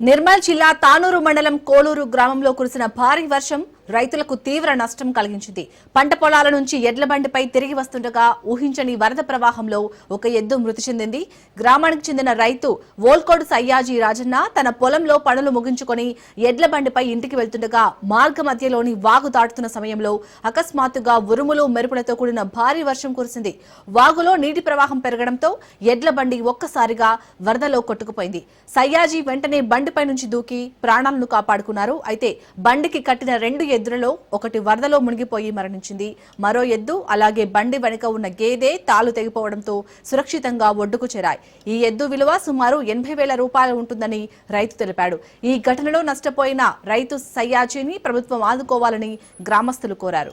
నిర్మల్ జిల్లా తానూరు మండలం కోలూరు గ్రామంలో కురిసిన భారీ వర్షం రైతులకు తీవ్ర నష్టం కలిగించింది. పంట పొలాల నుంచి ఎడ్ల బండిపై తిరిగి వస్తుండగా ఊహించని వరద ప్రవాహంలో ఒక ఎద్దు మృతి చెందింది. గ్రామానికి చెందిన రైతు వోల్కోడు సయ్యాజీ రాజన్న తన పొలంలో పనులు ముగించుకొని ఎడ్ల బండిపై ఇంటికి వెళ్తుండగా మార్గ మధ్యలోని వాగు దాటుతున్న సమయంలో అకస్మాత్తుగా ఉరుములు మెరుపులతో కూడిన భారీ వర్షం కురిసింది. వాగులో నీటి ప్రవాహం పెరగడంతో ఎడ్ల బండి ఒక్కసారిగా వరదలో కొట్టుకుపోయింది. సయ్యాజీ వెంటనే బండిపై నుంచి దూకి ప్రాణాలను కాపాడుకున్నారు. అయితే బండికి కట్టిన రెండు ఎద్దులలో ఒకటి వరదలో మునిగిపోయి మరణించింది. మరో ఎద్దు అలాగే బండి వెనుక ఉన్న గేదె తాలు తెగిపోవడంతో సురక్షితంగా ఒడ్డుకు చేరాయి. ఈ ఎద్దు విలువ సుమారు ఎనభై వేల రూపాయలు ఉంటుందని రైతు తెలిపాడు. ఈ ఘటనలో నష్టపోయిన రైతు సయ్యాచిని ప్రభుత్వం ఆదుకోవాలని గ్రామస్తులు కోరారు.